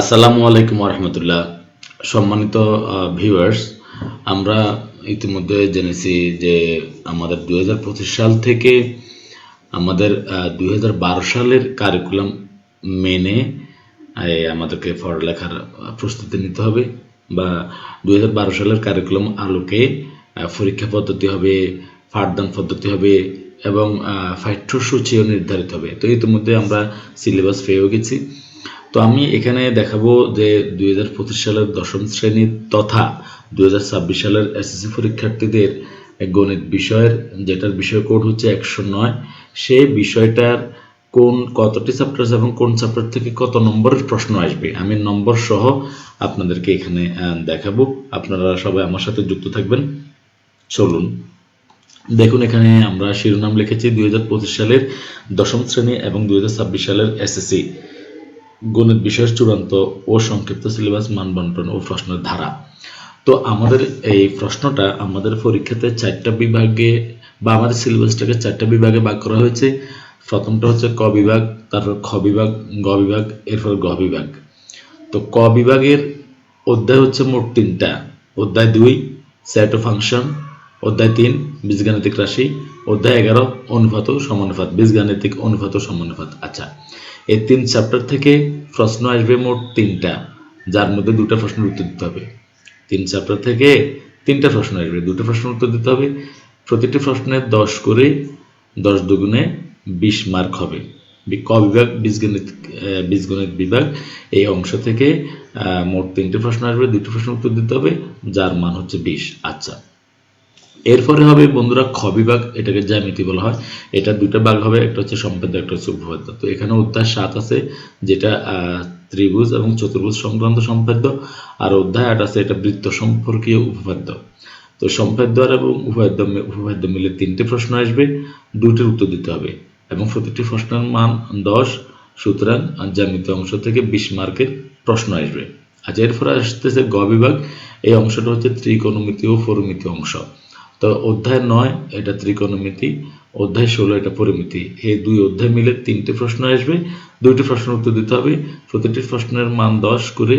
আসসালামু আলাইকুম রহমতুল্লাহ সম্মানিত ভিউয়ার্স আমরা ইতিমধ্যে জেনেছি যে আমাদের দু হাজার পঁচিশ সাল থেকে আমাদের দুই হাজার বারো সালের কারিকুলাম মেনে আমাদেরকে পড়ালেখার প্রস্তুতি নিতে হবে বা দুই হাজার বারো সালের কারিকুলাম আলোকে পরীক্ষা পদ্ধতি হবে, পাঠদান পদ্ধতি হবে এবং পাঠ্যসূচিও নির্ধারিত হবে। তো ইতিমধ্যে আমরা সিলেবাস পেয়েও গেছি। তো আমি এখানে দেখাবো যে দুই হাজার পঁচিশ সালের দশম শ্রেণি তথা দুই হাজার ছাব্বিশ সালের এসএসসি পরীক্ষার্থীদের গণিত বিষয়ের, যেটার বিষয় কোড হচ্ছে একশো নয়, সেই বিষয়টার কোন কতটি চ্যাপ্টার এবং কোন চ্যাপ্টার থেকে কত নম্বরের প্রশ্ন আসবে, আমি নম্বর সহ আপনাদেরকে এখানে দেখাবো। আপনারা সবাই আমার সাথে যুক্ত থাকবেন। চলুন। দেখুন, এখানে আমরা শিরোনাম লিখেছি দুই হাজার পঁচিশ সালের দশম শ্রেণি এবং দুই হাজার ছাব্বিশ সালের এসএসসি। গণিত বিষয়ের চূড়ান্ত ও সংক্ষিপ্ত সিলেবাস মান বন্টন ও প্রশ্নের ধারা। তো আমাদের এই প্রশ্নটা আমাদের পরীক্ষাতে চারটা বিভাগে বা আমাদের সিলেবাসটাকে চারটা বিভাগে ভাগ করা হয়েছে। প্রথমটা হচ্ছে ক বিভাগ, তারপর খ বিভাগ, গ বিভাগ, এরপর গ বিভাগ। তো ক বিভাগের অধ্যায় হচ্ছে মোট তিনটা। অধ্যায় দুই সেট ফাংশন অধ্যায় তিন, বীজগাণিতিক রাশি। অধ্যায় এগারো, অনুপাত ও সমানুপাত। বীজগাণিতিক অনুপাত ও সমানুপাত। আচ্ছা এই তিন চ্যাপ্টার থেকে প্রশ্ন আসবে মোট তিনটা। যার মধ্যে দুটো প্রশ্নের উত্তর দিতে হবে। তিন চ্যাপ্টার থেকে তিনটা প্রশ্ন আসবে। দুটো প্রশ্নের উত্তর দিতে হবে। প্রতিটি প্রশ্নে দশ করে দশ দুগুণে বিশ মার্ক হবে। ক বিভাগ বীজগণিত বীজগণিত বিভাগ। এই অংশ থেকে মোট তিনটে প্রশ্ন আসবে। দুটো প্রশ্নের উত্তর দিতে হবে। যার মান হচ্ছে বিশ। আচ্ছা। এরপরে হবে বন্ধুরা খ বিভাগ, এটাকে জ্যামিতি বলা হয়। এটা দুটো ভাগ হবে, একটা হচ্ছে সম্পাদ্য, একটা হচ্ছে উপপাদ্য। তো এখানে অধ্যায় সাত আছে, যেটা ত্রিভুজ এবং চতুর্ভুজ সংক্রান্ত সম্পাদ্য, আর অধ্যায় আট আছে, এটা বৃত্ত সম্পর্কীয় উপপাদ্য। তো সম্পাদ্য আর এবং উপপাদ্য মি- উপপাদ্য মিলে তিনটে প্রশ্ন আসবে, দুইটির উত্তর দিতে হবে। এবং প্রতিটি প্রশ্নের মান দশ, সুতরাং জ্যামিতি অংশ থেকে বিশ মার্কের প্রশ্ন আসবে। আচ্ছা এরপরে আসতেছে গ বিভাগ, এই অংশটা হচ্ছে ত্রিকোণমিতি ও পরিমিতি অংশ। তো অধ্যায় নয়, এটা ত্রিকোণমিতি, অধ্যায় ষোলো, এটা পরিমিতি। এই দুই অধ্যায় মিলে তিনটি প্রশ্ন আসবে, দুইটি প্রশ্নের উত্তর দিতে হবে, প্রতিটি প্রশ্নের মান দশ করে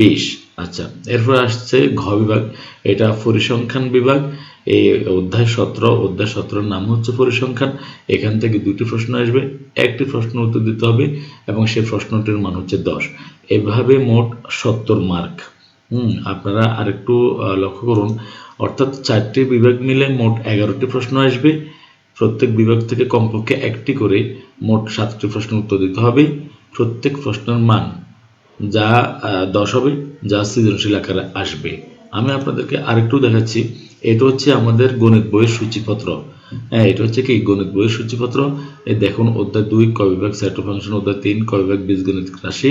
বিশ। আচ্ছা এরপর আসছে ঘ বিভাগ, এটা পরিসংখ্যান বিভাগ। এই অধ্যায় সতেরো, অধ্যায় সতেরোর নাম হচ্ছে পরিসংখ্যান। এখান থেকে দুটি প্রশ্ন আসবে, একটি প্রশ্ন উত্তর দিতে হবে, এবং সেই প্রশ্নটির মান হচ্ছে দশ। এভাবে মোট সত্তর মার্ক। হুম, আপনারা আরেকটু লক্ষ্য করুন। অর্থাৎ চারটি বিভাগ মিলে মোট এগারোটি প্রশ্ন আসবে। প্রত্যেক বিভাগ থেকে কমপক্ষে একটি করে মোট সাতটি প্রশ্নের উত্তর দিতে হবে। প্রত্যেক প্রশ্নের মান যা দশ হবে, যা সৃজনশীল আকারে আসবে। আমি আপনাদেরকে আরেকটু দেখাচ্ছি। এটা হচ্ছে আমাদের গণিত বইয়ের সূচিপত্র। হ্যাঁ এটা হচ্ছে কি? গণিত বইয়ের সূচিপত্র। এই দেখুন, অধ্যায় দুই কবিভাগ বিভাগ সেট ফাংশন, অধ্যায় তিন কবিভাগ বিভাগ বীজগণিতিক রাশি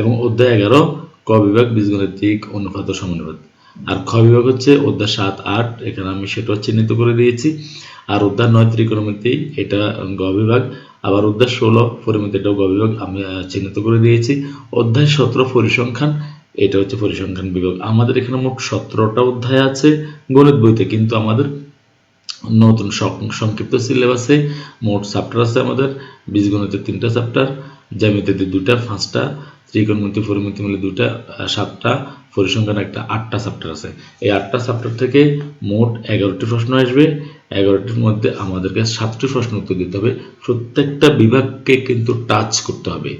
এবং অধ্যায় এগারো ক বিভাগ বীজগণিতিক অনুপাত ও সমানুপাত আর খ বিভাগ হচ্ছে অধ্যায় সাত আট, এখানে আমি সেটা চিহ্নিত করে দিয়েছি। আর অধ্যায় নয় ত্রিকোণমিতি, এটা গ বিভাগ। আবার অধ্যায় ষোলো পরিমিতি, এটাও গ বিভাগ, আমি চিহ্নিত করে দিয়েছি। অধ্যায় সতেরো পরিসংখ্যান, এটা হচ্ছে পরিসংখ্যান বিভাগ। আমাদের এখানে মোট সতেরোটা অধ্যায় আছে গণিত বইতে, কিন্তু আমাদের নতুন সংক্ষিপ্ত সিলেবাসে মোট চ্যাপ্টার আছে আমাদের, বীজগণিতের তিনটা চ্যাপ্টার জ্যামিতিতে দুটা পাঁচটা, ত্রিকোণমিতি, পরিমিতি মিলে দুটা সাতটা, পরিসংখ্যান একটা আটটা চ্যাপ্টার আছে। এই আটটা চ্যাপ্টার থেকে মোট এগারোটি প্রশ্ন আসবে। এগারোটির মধ্যে আমাদেরকে সাতটি প্রশ্ন উত্তর দিতে হবে। প্রত্যেকটা বিভাগকে কিন্তু টাচ করতে হবে।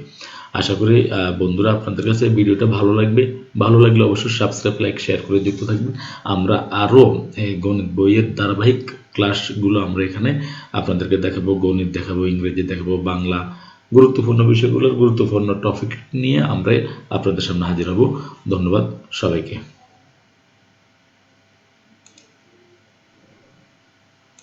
আশা করি বন্ধুরা, আপনাদের কাছে ভিডিওটা ভালো লাগবে। ভালো লাগলে অবশ্যই সাবস্ক্রাইব লাইক শেয়ার করে যুক্ত থাকবেন। আমরা আরও গণিত বইয়ের ধারাবাহিক ক্লাসগুলো আমরা এখানে আপনাদেরকে দেখাবো। গণিত দেখাবো, ইংরেজি দেখাবো, বাংলা গুরুত্বপূর্ণ বিষয়গুলোর গুরুত্বপূর্ণ টপিক নিয়ে আমরা আপনাদের সামনে হাজির হব। ধন্যবাদ সবাইকে।